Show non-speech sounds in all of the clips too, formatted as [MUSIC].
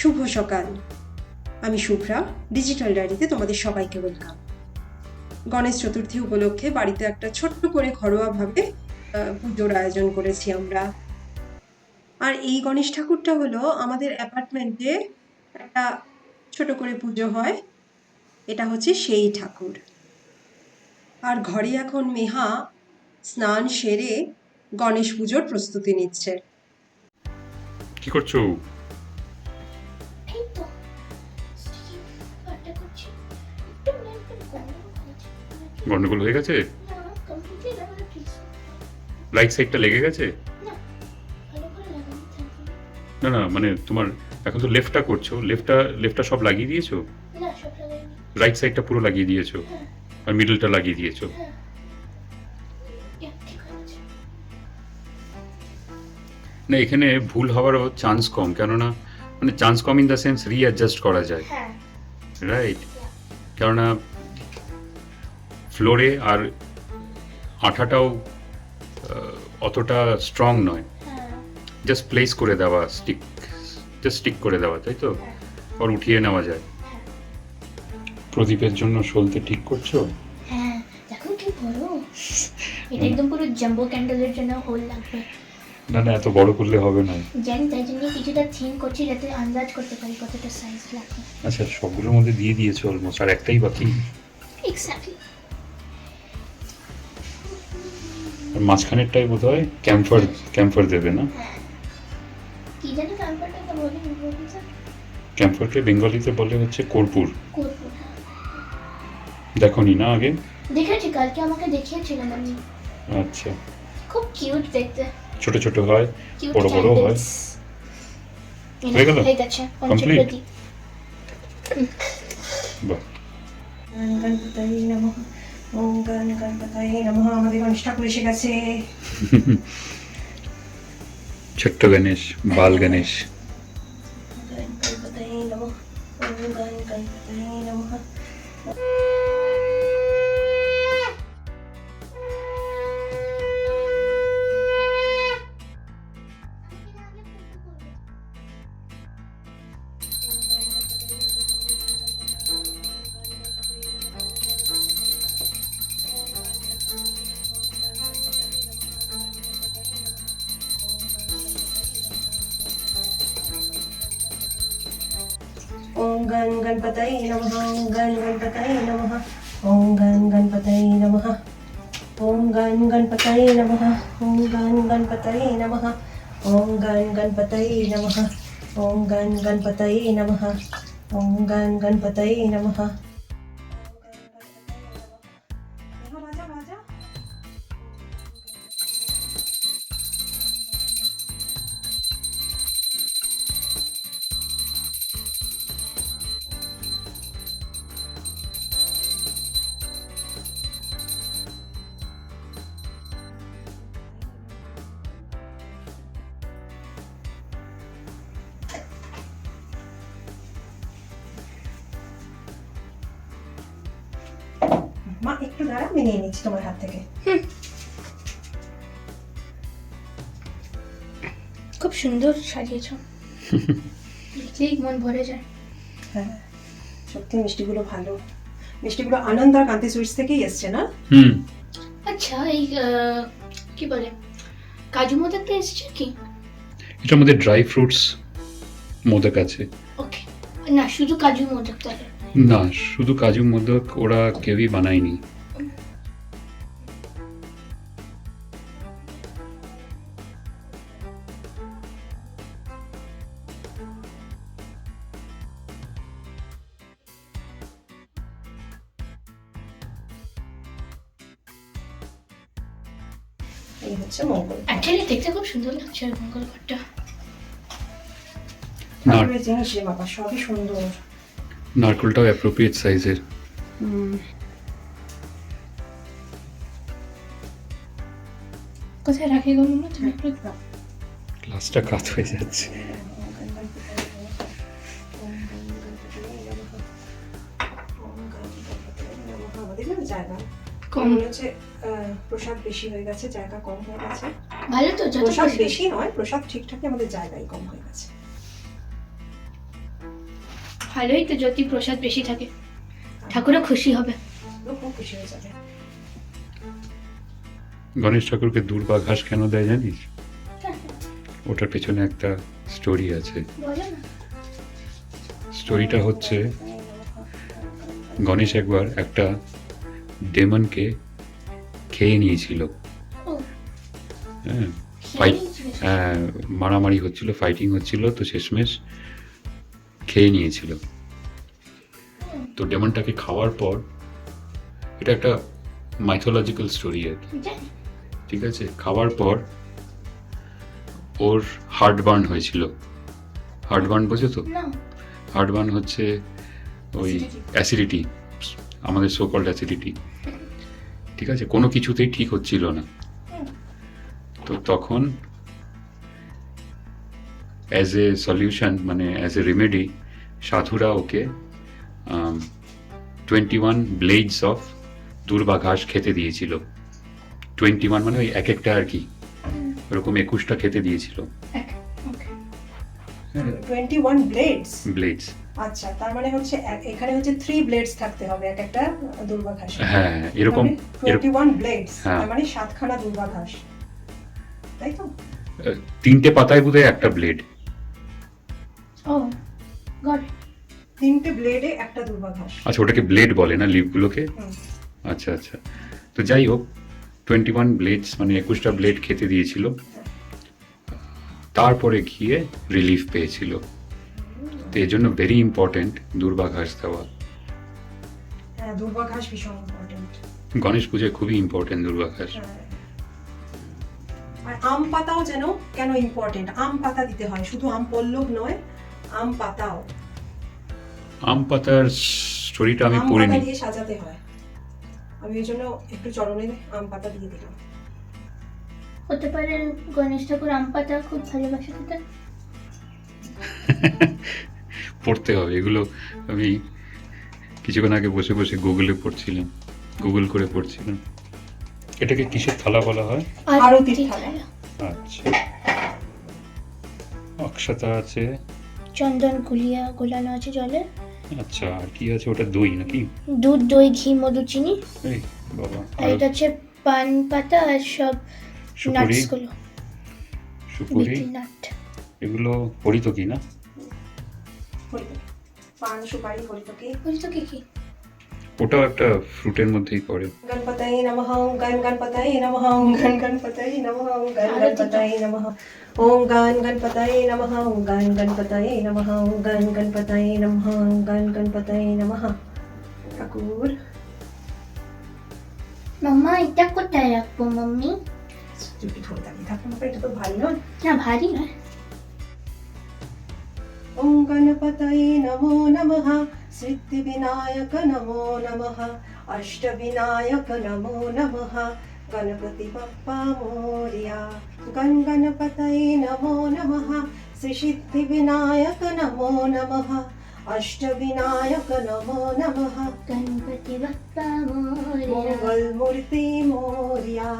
শুভ সকাল। আমি শুভ্রা ডিজিটাল ডায়েরিতে তোমাদের সবাইকে ওয়েলকাম গণেশ চতুর্থী উপলক্ষে বাড়িতে একটা ছোট্ট করে ঘরোয়াভাবে পুজোর আয়োজন করেছি আমরা। আর এই গণেশ ঠাকুরটা হলো আমাদের অ্যাপার্টমেন্টে একটা ছোট করে পুজো হয়। এটা হচ্ছে সেই ঠাকুর। আর ঘরে এখন মেহা স্নান সেরে গণেশ পুজোর প্রস্তুতি নিচ্ছে। কি করছ? গন্ডগোল হয়ে গেছে? রাইট সাইডটা লেগে গেছে? না না মানে তোমার এখন তো লেফটটা করছ। লেফটটা লেফটটা সব লাগিয়ে দিয়েছ? না সব লাগাইনি রাইট সাইডটা পুরো লাগিয়ে দিয়েছ? হ্যাঁ আর মিডলটা লাগিয়ে দিয়েছ? হ্যাঁ না এখানে ভুল হওয়ার চান্স কম কেননা মানে চান্স কম ইন দ্য সেন্স রিঅ্যাডজাস্ট করা যায়। হ্যাঁ। রাইট কেননা ফ্লোরে আর আঠাটাও অতটা স্ট্রং নয়। হ্যাঁ। জাস্ট প্লেস করে দেওয়া স্টিক জাস্ট স্টিক করে দেওয়া তাই তো? হ্যাঁ। আর উঠিয়ে নেওয়া যায়। হ্যাঁ। প্রদীপের জন্য সলতে ঠিক করছ? হ্যাঁ। দেখো কি বড়। এটা একদম পুরো জাম্বো ক্যান্ডেলের জন্য হোল লাগবে। না না এত বড় করলে হবে না। জানি তাই জন্য কিছুটা থিম করছি যাতে আন্দাজ করতে পারি কতটা সাইজ লাগবে। আচ্ছা সবগুলোর মধ্যে দিয়ে দিয়েছ অলমোস্ট আর একটাই বাকি? এক্স্যাক্টলি মাঝখানেরটাই বোধ হয় ক্যাম্পার ক্যাম্পার দেবে না? হ্যাঁ। কি জানি কাম্পারটা তো বলি বলুন স্যার ক্যাম্পারকে বেঙ্গলিতে বলে হচ্ছে কর্পূর। হ্যাঁ। দেখনি না আগে? দেখেছি কালকে আমাকে দেখিয়েছিলেন আপনি। আচ্ছা। খুব কিউট দেখতে। ছোট ছোট হয় বড় বড় হয়। হয়ে গেল? পঞ্চপ্রদীপ বাহ। গণপতায় গান ওম গণ নমঃ আমাদের গণেশ ঠাকুর এসে গেছে। ছোট্ট গণেশ বাল গণেশ। गण गणपतये नमः ओम गण गणपतये नमः ओम गण गणपतये नमः ओम गण गणपतये नमः ओम गण गणपतये नमः ओम गण गणपतये नमः ओम गण गणपतये नमः ओम गण गणपतये नमः একটু দাঁড়া আমি নিয়ে নিচ্ছি তোমার হাত থেকে। খুব সুন্দর সাজিয়েছ। [LAUGHS] দেখলেই মন ভরে যায়। হ্যাঁ সত্যি মিষ্টিগুলো ভালো। মিষ্টিগুলো আনন্দ আর কান্তি সুইটস থেকেই এসছে না? হুম। আচ্ছা এই আহ, কি বলে কাজু মোদকটা এসেছে কি? এটার মধ্যে ড্রাই ফ্রুটস মোদক আছে। ওকে না শুধু কাজু মোদক তাহলে। না শুধু কাজু মোদক ওরা কেউই বানায়নি। এই হচ্ছে মঙ্গল অ্যাকচুয়ালি দেখতে খুব সুন্দর লাগছে ওই ঘরটা জিনিস বাবা সবই সুন্দর। নারকেলটাও অ্যাপ্রোপ্রিয়েট সাইজের কোথায় রাখে গেল না তুমি একটু গ্লাসটা কাত হয়ে যাচ্ছে। আমাদের জায়গা কম। মনে হচ্ছে আহ, প্রসাদ বেশি হয়ে গেছে জায়গা কম হয়ে গেছে। ভালো তো প্রসাদ বেশি। বেশি নয় প্রসাদ ঠিকঠাকই আমাদের জায়গায় কম হয়ে গেছে। ভালোই তো যদি প্রসাদ বেশি থাকে। ঠাকুরও খুশি হবে। খুশি হয়ে যাবে। গণেশ ঠাকুরকে দূর্বা ঘাস কেন দেয় জানিস? ওটার পেছনে একটা স্টোরি আছে। স্টোরিটা হচ্ছে গণেশ একবার একটা ডেমনকে খেয়ে নিয়েছিল। হ্যাঁ। ফাইট হ্যাঁ মারামারি হচ্ছিল ফাইটিং হচ্ছিল তো শেষমেশ খেয়ে নিয়েছিল। তো ডেমনটাকে খাওয়ার পর এটা একটা মাইথোলজিক্যাল স্টোরি আর ঠিক আছে? খাওয়ার পর ওর হার্ট বার্ন হয়েছিল। হার্ট বার্ন বোঝো তো? না। হার্ট বার্ন হচ্ছে ওই অ্যাসিডিটি আমাদের সোকল্ড অ্যাসিডিটি ঠিক আছে? কোনো কিছুতেই ঠিক হচ্ছিল না। তো তখন অ্যাজ এ সলিউশন মানে as a remedy সাধুরা okay twenty one blades of দুর্বা ঘাস খেতে দিয়েছিল। টোয়েন্টি ওয়ান মানে ওই এক একটা আর কি ওরকম একুশটা খেতে দিয়েছিল। টোয়েন্টি ওয়ান ব্লেডস ব্লেডস আচ্ছা তার মানে হচ্ছে এখানে হচ্ছে থ্রি ব্লেডস থাকতে হবে এক একটা দুর্বা ঘাস। হ্যাঁ এরকম টোয়েন্টি ওয়ান ব্লেডস হ্যাঁ। তার মানে সাতখানা দুর্বা ঘাস। তাই তো? তিনটে পাতায় বোধহয় একটা ব্লেড ও গড তিনটে ব্লেডে একটা দুর্বা ঘাস আচ্ছা ওটাকে ব্লেড বলে না লিভগুলোকে। আচ্ছা আচ্ছা। তো যাই হোক টোয়েন্টি ওয়ান ব্লেডস মানে একুশটা ব্লেড খেতে দিয়েছিল। তারপরে গিয়ে রিলিফ পেয়েছিল। তো এই জন্য ভেরি ইম্পর্টেন্ট দুর্বা ঘাস দেওয়া। হ্যাঁ দুর্বা ঘাস ভীষণ ইম্পর্টেন্ট গণেশ পুজোয় খুবই ইম্পর্টেন্ট দুর্বা ঘাস আর আম পাতাও যেন কেন ইম্পর্টেন্ট আম পাতা দিতে হয় শুধু আম পল্লব নয় আম পাতাও। আম পাতার স্টোরিটা আমি দিয়ে সাজাতে হয়। আমি ওই জন্য একটু চরণে আম পাতা দিয়ে দিলাম। হতে পারে গণেশ ঠাকুর আম পাতা খুব ভালোবাসে [LAUGHS] পড়তে হবে। এগুলো আমি কিছুক্ষণ আগে বসে বসে গুগলে পড়ছিলাম। গুগল করে পড়ছিলাম। এটাকে কিসের থালা বলা হয়? আরতির। থালা। আচ্ছা। অক্ষতা আছে। চন্দন কুলিয়া গোলানো আছে জলে আচ্ছা আর কি আছে? ওটা দই নাকি? দুধ দই ঘি মধু চিনি। এই বাবা আর এটা হচ্ছে পান পাতা আর সব নাটসগুলো সুপুরি? নাট। এগুলো পরিতকি না? পরিতকি পান সুপারি পরিতকি পরিতকি কি? ওটাও একটা ফ্রুটের মধ্যেই পড়ে। গণপতয়ে নমঃ ওম গণ গণপতয়ে নমঃ ওম গণ গণপতয়ে নমঃ ওম গণ গণপতয়ে নমঃ ওম গণ গণপতয়ে নমঃ ওম গণ গণপতয়ে নমঃ ওম গণ গণপতয়ে নমঃ ওম গণ গণপতয়ে নমঃ। ঠাকুর। মাম্মা এটা কোথায় রাখব মাম্মি? চুপি ধরে থাকি ঠাকুর এটা তো ভারী নয়। না ভারী নয়। ওম গণপতয়ে নমো নমঃ সিদ্ধিবিনায়ক নমো নমঃ অষ্টবিনায়ক নমো নমঃ গণপতি বাপ্পা মোরিয়া গণ গণপতয়ে নমো নমঃ শ্রী সিদ্ধিবিনায়ক নমো নমঃ অষ্টবিনায়ক নমো নমঃ গণপতি বাপ্পা মোরিয়া মঙ্গল মূর্তি মোরিয়া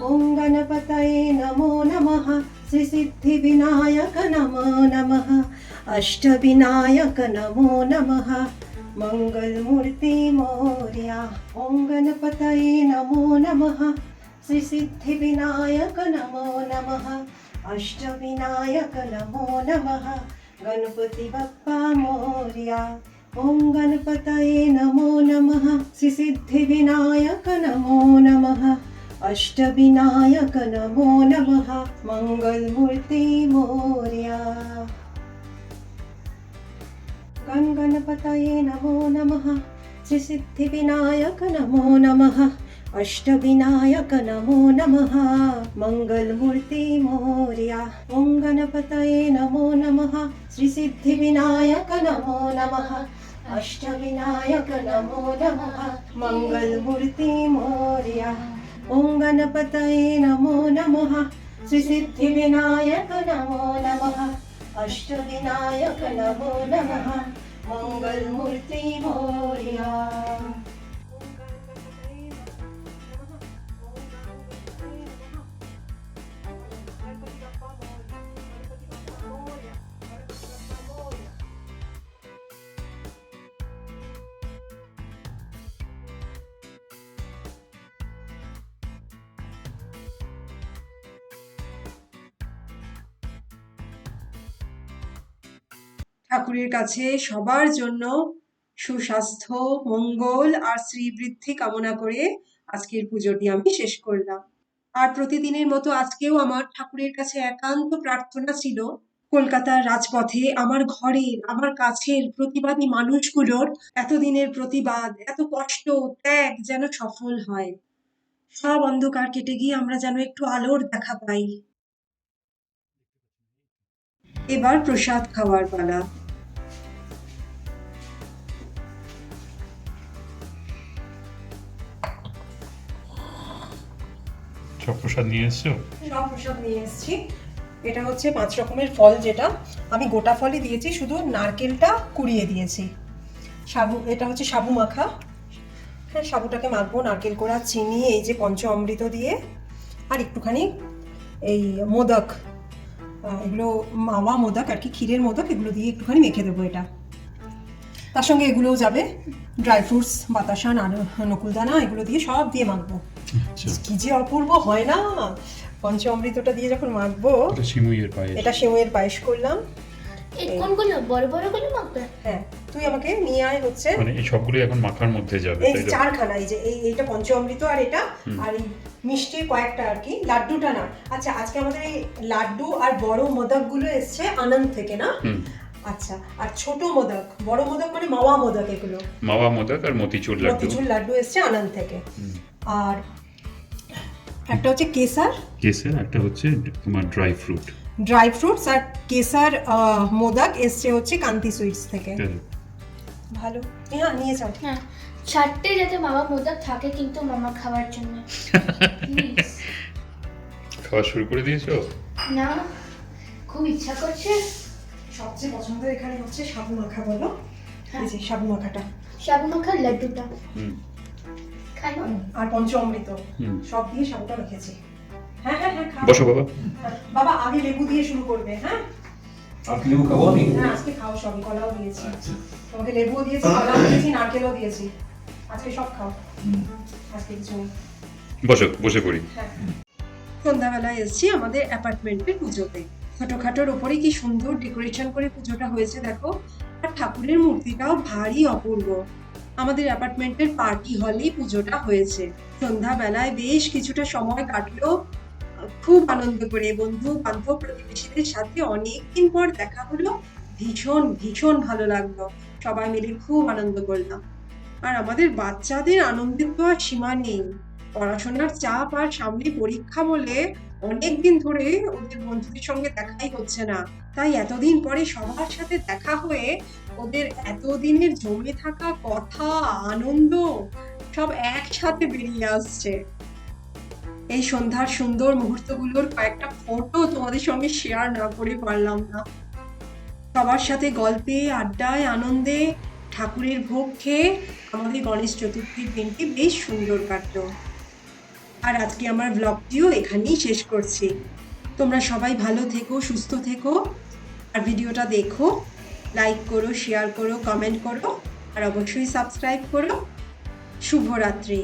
ওম গণপতয়ে নমো নমঃ শ্রী সিদ্ধিবিনায়ক নমো নমঃ অষ্টবিনায়ক নমো নমঃ মঙ্গল মূর্তি মোরিয়া ওম গণপতয়ে নমো নমঃ শ্রী সিদ্ধিবিনায়ক নমো নমঃ অষ্টবিনায়ক নমো নমঃ গণপতি বাপ্পা মোরিয়া ওম গণপতয়ে নমো নমঃ শ্রী সিদ্ধিবিনায়ক নমো নমঃ অষ্টবিনায়ক নমো নমঃ মঙ্গল মূর্তি মোরিয়া গণ গণপতয়ে নমো নমঃ শ্রী সিদ্ধিবিনায়ক নমো নমঃ অষ্টবিনায়ক নমো নমঃ মঙ্গল মূর্তি মোরিয়া ওম গণপতয়ে নমো নমঃ শ্রী সিদ্ধিবিনায়ক নমো নমঃ অষ্টবিনায়ক নমো নমঃ মঙ্গল মূর্তি মোরিয়া ঠাকুরের কাছে সবার জন্য সুস্বাস্থ্য, মঙ্গল আর শ্রীবৃদ্ধি কামনা করে আজকের পুজোটি আমি শেষ করলাম। আর প্রতিদিনের মতো আজকেও আমার ঠাকুরের কাছে একান্ত প্রার্থনা ছিল, কলকাতার রাজপথে আমার ঘরের, আমার কাছের প্রতিবাদী মানুষগুলোর এতদিনের প্রতিবাদ, এত কষ্ট, ত্যাগ যেন সফল হয়। সব অন্ধকার কেটে গিয়ে আমরা যেন একটু আলোর দেখা পাই। এবার প্রসাদ খাওয়ার পালা। সব প্রসাদ নিয়ে এসছো? সব প্রসাদ নিয়ে এসেছি। এটা হচ্ছে পাঁচ রকমের ফল যেটা। আমি গোটা ফলই দিয়েছি, শুধু নারকেলটা কুড়িয়ে দিয়েছি। সাবু, এটা হচ্ছে সাবু মাখা। হ্যাঁ সাবুটাকে মাখবো, নারকেল কোড়া, চিনি, এই যে পঞ্চ অমৃত দিয়ে। আর একটুখানি এই মোদক। এগুলো মাওয়া মোদক আর কি, ক্ষীরের মোদক, এগুলো দিয়ে একটুখানি মেখে দেবো এটা। তার সঙ্গে এগুলোও যাবে। ড্রাই ফ্রুটস, বাতাসা নকুলদানা এগুলো দিয়ে সব দিয়ে মাখবো। কি যে অপূর্ব হয় না? পঞ্চ অমৃতটা দিয়ে যখন মাখবো এটা সিমুইয়ের পায়ে এটা পায়েস করলাম। কোনগুলো বড় বড়গুলো মাখবে? হ্যাঁ তুই আমাকে নিয়ে আয় হচ্ছে। মানে এই সবগুলো এখন মাখার মধ্যে যাবে এই চারখানা এই যে এই এইটা পঞ্চমৃত আর এটা আর এই মিষ্টি কয়েকটা আর কি লাড্ডুটা না। আচ্ছা আজকে আমাদের এই লাড্ডু আর বড় মোদকগুলো এসছে আনন্দ থেকে না? হুম। আচ্ছা আর ছোট মোদক বড় মোদক মানে মাওয়া মোদক এগুলো। মাওয়া মোদক আর মতিচুর লাড্ডু। মতিচুর লাড্ডু এসছে আনন্দ থেকে। আর একটা হচ্ছে কেসার। কেসের একটা হচ্ছে তোমার ড্রাই ফ্রুট ড্রাই ফ্রুটস আর কেসার মোদক এসছে হচ্ছে কান্তি সুইটস থেকে। ভালো। হ্যাঁ নিয়ে যাও। হ্যাঁ চারটে যাতে মামা মোদক থাকে কিন্তু মামা খাওয়ার জন্য। খাওয়া শুরু করে দিয়েছ? না খুব ইচ্ছা করছে। সবচেয়ে পছন্দের এখানে হচ্ছে সাবু মাখা বলো। এই যে সাবু মাখাটা। সাবু মাখার লাড্ডুটা। হুম। আর পঞ্চ অমৃত সব দিয়ে সাবুটা রেখেছি হ্যাঁ হ্যাঁ হ্যাঁ খাও। বসো বাবা। হ্যাঁ, বাবা আগে লেবু দিয়ে শুরু করবে হ্যাঁ? আর লেবু খাব আমি? হ্যাঁ আজকে খাও সবই কলাও দিয়েছি। তোমাকে লেবুও দিয়েছি কলাও দিয়েছি নারকেলও দিয়েছি। আজকে সব খাও। আজকে কিছু বসো বসে পড়ি। হ্যাঁ। সন্ধ্যাবেলায় এসেছি আমাদের অ্যাপার্টমেন্টের পুজোতে। ছোটখাটোর ওপরে কি সুন্দর ডেকোরেশন করে পুজোটা হয়েছে দেখো। আর ঠাকুরের মূর্তিটাও ভারী অপূর্ব। আমাদের অ্যাপার্টমেন্টের পার্টি হলেই পুজোটা হয়েছে। সন্ধ্যাবেলায় বেশ কিছুটা সময় কাটলো। খুব আনন্দ করে বন্ধু বান্ধব প্রতিবেশীদের সাথে অনেকদিন পর দেখা হলো। ভীষণ ভীষণ ভালো লাগল। সবাই মিলে খুব আনন্দ করলাম। আর আমাদের বাচ্চাদের আনন্দের তো আর সীমা নেই। পড়াশোনার চাপ আর সামনে পরীক্ষা বলে অনেকদিন ধরে ওদের বন্ধুদের সঙ্গে দেখাই হচ্ছে না। তাই এতদিন পরে সবার সাথে দেখা হয়ে ওদের এতদিনের জমে থাকা কথা, আনন্দ, সব একসাথে বেরিয়ে আসছে। এই সন্ধ্যার সুন্দর মুহূর্তগুলোর কয়েকটা ফটো তোমাদের সঙ্গে শেয়ার না করে পারলাম না। সবার সাথে গল্পে, আড্ডায়, আনন্দে, ঠাকুরের ভোগ খেয়ে আমাদের গণেশ চতুর্থীর দিনটি বেশ সুন্দর কাটলো। আর আজকে আমার ব্লগটিও এখানেই শেষ করছি। তোমরা সবাই ভালো থেকো, সুস্থ থেকো, আর ভিডিওটা দেখো। লাইক করো শেয়ার করো কমেন্ট করো আর অবশ্যই সাবস্ক্রাইব করো। শুভরাত্রি।